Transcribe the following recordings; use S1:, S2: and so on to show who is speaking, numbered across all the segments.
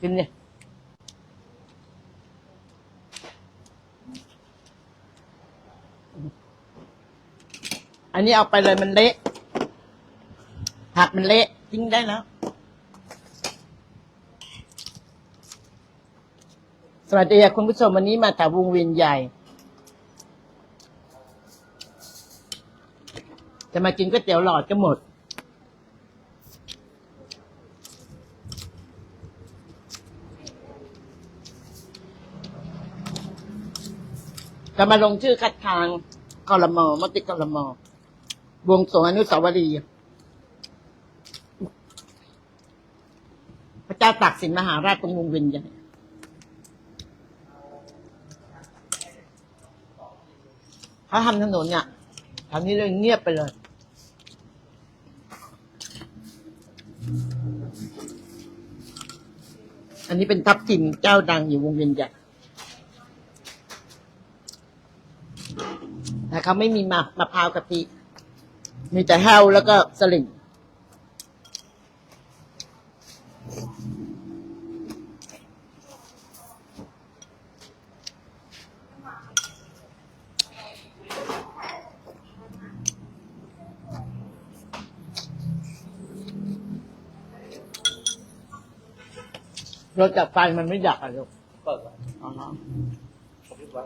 S1: กินเนี่ยอันนี้เอาไปเลยมันเละผักมันเละทิ้งได้แล้ว สวัสดีค่ะคุณผู้ชมวันนี้มาจากวงเวียนใหญ่ จะมากินก๋วยเตี๋ยวหลอดก็หมด จะมาลงชื่อคัดค้านคอรมอมติคอรมอบวงสรวงอนุสาวรีย์พระเจ้าตากสินมหาราชตรงวงเวียนใหญ่เขาทำถนนเนี่ยทำนี้เลยเงียบไปเลย อันนี้เป็นทับทิมเจ้าดังอยู่วงเวียนใหญ่แต่ เขาไม่มีมามะพร้าวกะทิมีแต่แห้วแล้วก็สลิงรถจากไฟมันไม่ดับอะลูก
S2: เปิดไว้
S1: อ๋อ
S2: ผมคิดไว้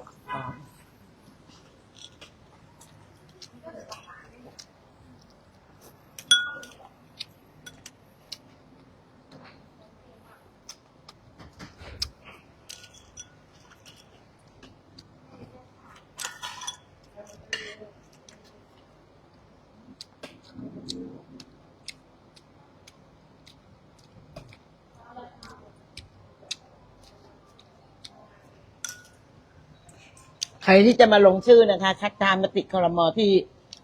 S1: รที่จะมาลงชื่อนะคะ คัดตามมติครมที่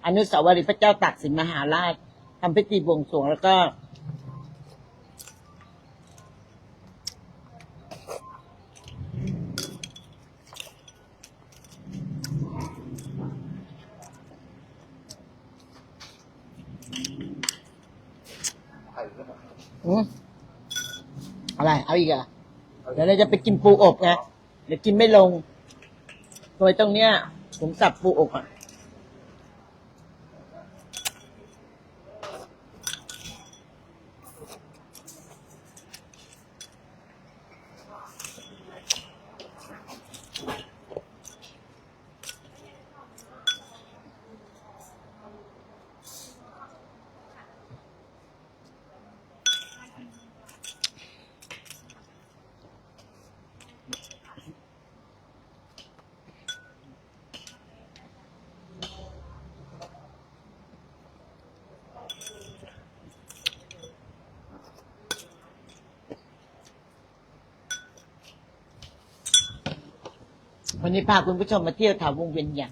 S1: อนุสาวรีย์พระเจ้าตากสินมหาราชทำพิธีบวงสรวงแล้วก็ อืมอะไร เอาอีกเหรอะเดี๋ยวเราจะไปกินปูอบไงเดี๋ยวกินไม่ลง โดยตรงเนี้ยผมสับปูอกอะ วันนี้พาคุณผู้ชมมาเที่ยวแถววงเวียนใหญ่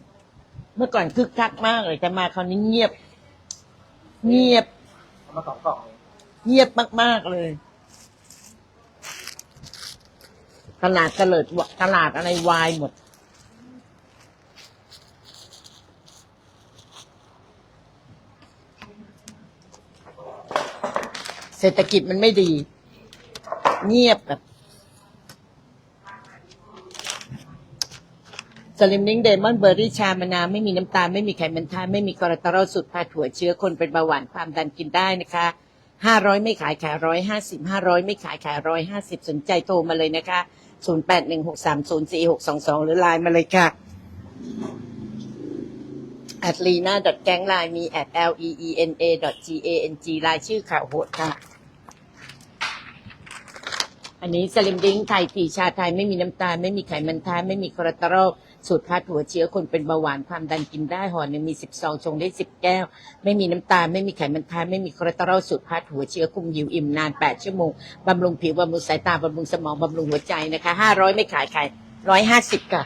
S1: เมื่อก่อนคึกคักมากเลยแต่มาคราวนี้เงียบ เงียบ
S2: เอามาสองกล่องเอง
S1: เงียบมากๆเลย ตลาดเตลิดวะตลาดอะไรวายหมด เศรษฐกิจมันไม่ดี เงียบแบบ สลิมนิ้งเดมอนเบอร์รี่ชามะนาวไม่มีน้ำตาลไม่มีไขมันทานไม่มีคอเลสเตอรอลสุดพาถั่วเชื้อคนเป็นเบาหวานความดันกินได้นะคะห้าร้อยไม่ขายขายร้อยห้าสิบห้าร้อยไม่ขายขายร้อยห้าสิบสนใจโทรมาเลยนะคะศูนย์แปดหนึ่งหกสามศูนย์สี่หกสองสองหรือไลน์มาเลยค่ะ at lena gang line มี at l e e n a g a n g รายชื่อข่าวโหดค่ะ อันนี้สลิมดิ้งไทยตีชาไทยไม่มีน้ำตาล ไม่มีไขมันทานไม่มีคอเลสเตอรอล สูตรพาดหัวเชื้อคนเป็นเบาหวานความดันกินได้ห่อหนึ่งมีสิบซองชงได้สิบแก้ว ไม่มีน้ำตาลไม่มีไขมันทานไม่มีคอเลสเตอรอลสูตรพาดหัวเชื้อคุมหิวอิ่มนานแปดชั่วโมงบำรุงผิวบำรุงสายตาบำรุงสมองบำรุงหัวใจนะคะห้าร้อยไม่ขายขายร้อยห้าสิบค่ะ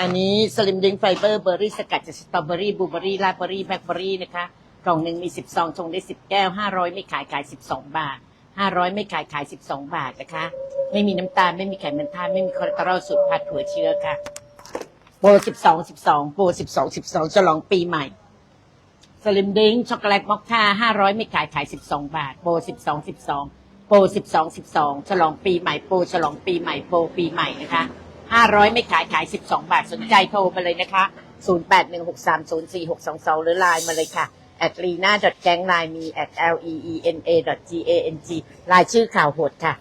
S1: อันนี้สลิมดิงไฟเบอร์เบอร์รี่สกัดจากสตรอเบอรี่บลูเบอรี่ราสเบอรี่แบล็คเบอรี่นะคะกล่องหนึ่งมีสิบซองชงได้สิบแก้วห้าร้อยไม่ขายขายสิบสองบาท ห้าร้อยไม่ขายขายสิบสองบาทนะคะ ไม่มีน้ำตาลไม่มีไขมันทานไม่มีคอเลสเตอรอลสุดผัดถั่วเชื้อค่ะ โปรสิบสองสิบสองโปรสิบสองสิบสองฉลองปีใหม่สลิมดิงช็อกโกแลตมอคค่าห้าร้อยไม่ขายขายสิบสองบาท โปรสิบสองสิบสองโปรสิบสองสิบสองฉลองปีใหม่โปรฉลองปีใหม่โปรปีใหม่นะคะห้าร้อยไม่ขายขายสิบสองบาทสนใจโทรมาเลยนะคะศูนย์แปดหนึ่งหกสามศูนย์สี่หกสองสองหรือไลน์มาเลยค่ะ at lena gang line มี at l e e n a g a n g รายชื่อข่าวโหดค่ะ